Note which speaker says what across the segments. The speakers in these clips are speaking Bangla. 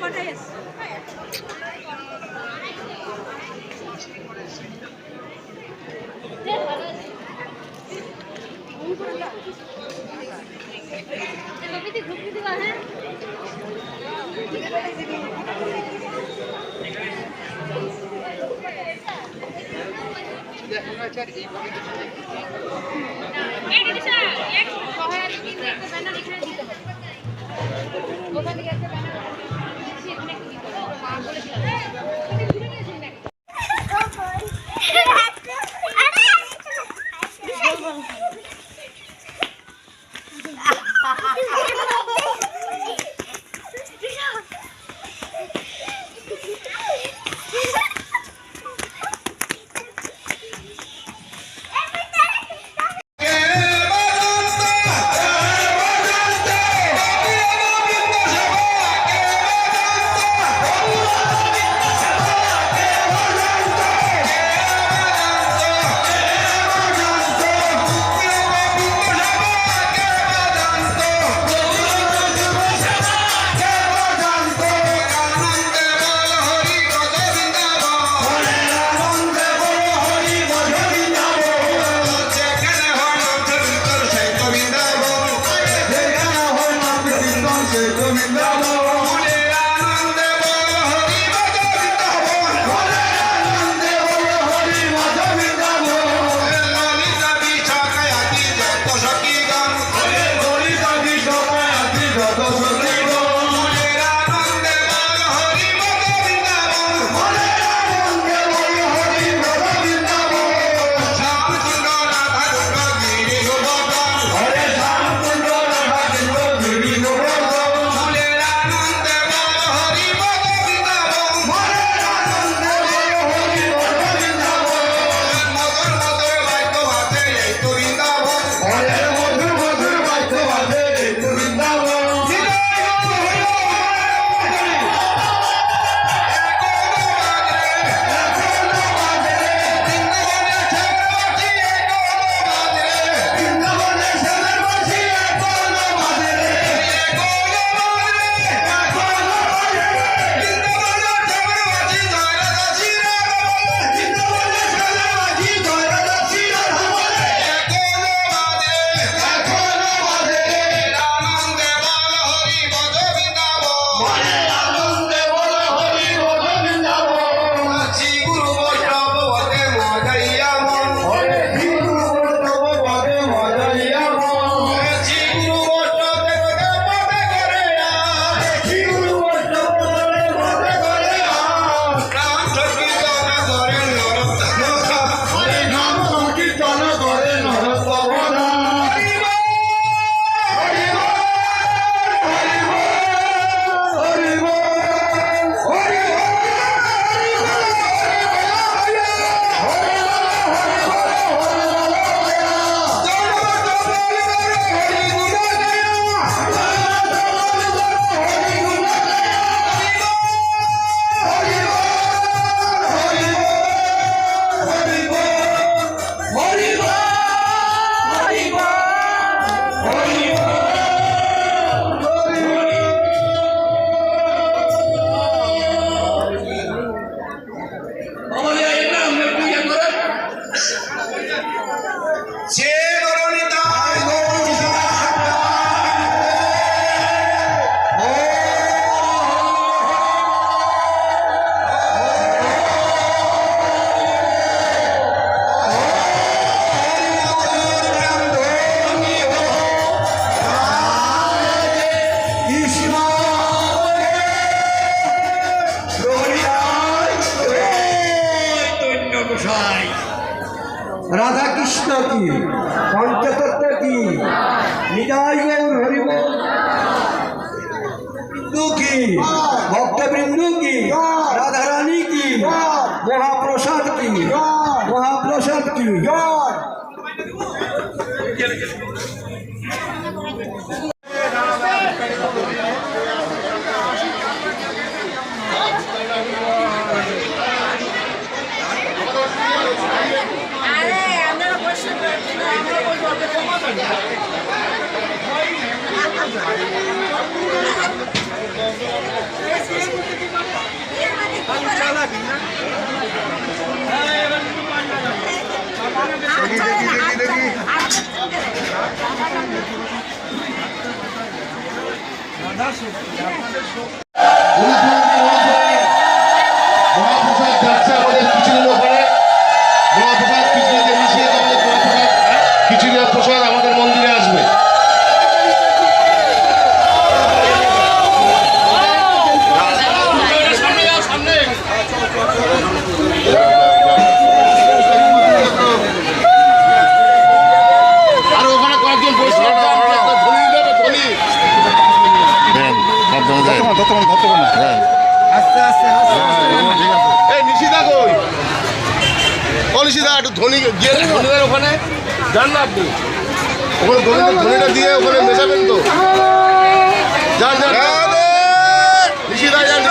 Speaker 1: যে
Speaker 2: নিতাই হরিব কি ভক্তবৃন্দু কি রাধারানী কি মহাপ্রসাদ কি মহাপ্রসাদ কি
Speaker 3: মহাপ্রসাদ যাচ্ছে আমাদের খিচুড়ির ওখানে মহাপ্রসাদ খিচুড়িতে মিশিয়ে আমাদের মহাপ্রসাদ খিচুড়ির প্রসাদ আমাদের মন্দিরে আসবে আর ওখানে কয়েকজন বসে ধনী দেবে ধনী দেন সাবধানে দেন হ্যাঁ এই নিশিদা কই ও নিশিদা একটু ধনী গিয়ে ধনীদের ওখানে যান না আপনি ওখানে ধনীদের ধনীটা দিয়ে ওখানে মেশাবেন তো যান যান নিশিদা যান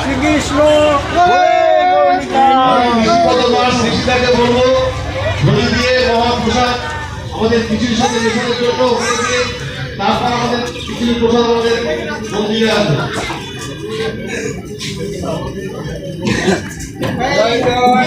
Speaker 2: শ্রীকৃষ্ণ
Speaker 3: নিশিদাকে বলব ধনী দিয়ে মহাপ্রসাদ আমাদের খিচুড়ির সাথে মেশানোর জন্য তারপর আমাদের খিচুড়ির প্রসাদ আমাদের মন্দিরে আসবে
Speaker 1: জয়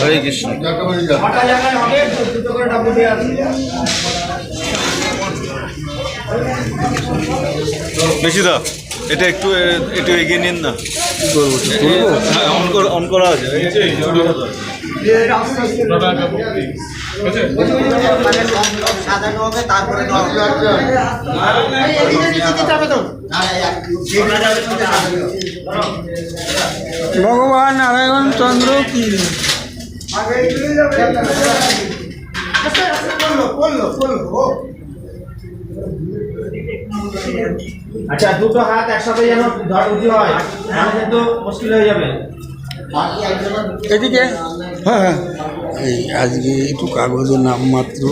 Speaker 4: হরে কৃষ্ণ। বেশি দা এটা একটু একটু এগিয়ে নিন না। হ্যাঁ অন করা
Speaker 2: ভগবান নারায়ণ চন্দ্র কি?
Speaker 5: আচ্ছা দুটো হাত একসাথে যেন ধর উঁচু হয় তাহলে কিন্তু মুশকিল হয়ে যাবে।
Speaker 2: এদিকে। হ্যাঁ হ্যাঁ। আজকে একটু কাগজের নাম মাত্র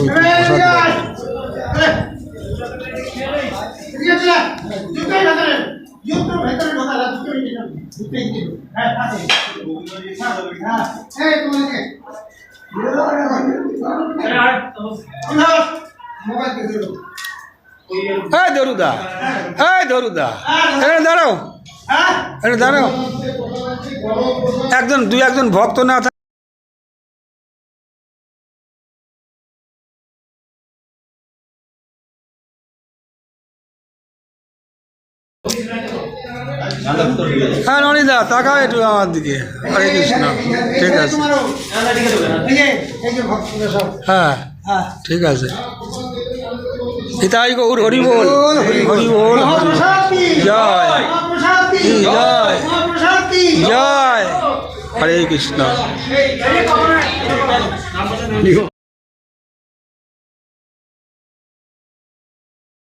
Speaker 2: দাঁড়াও। দাঁড়াও। একজন দুই একজন ভক্ত না হ্যাঁ ননিদা তাকাও একটু আমার দিকে। হরে কৃষ্ণ। ঠিক আছে। হ্যাঁ ঠিক আছে। হিতাই গৌর হরি বল। হরি বল। জয় জয়। জয়। হরে কৃষ্ণ।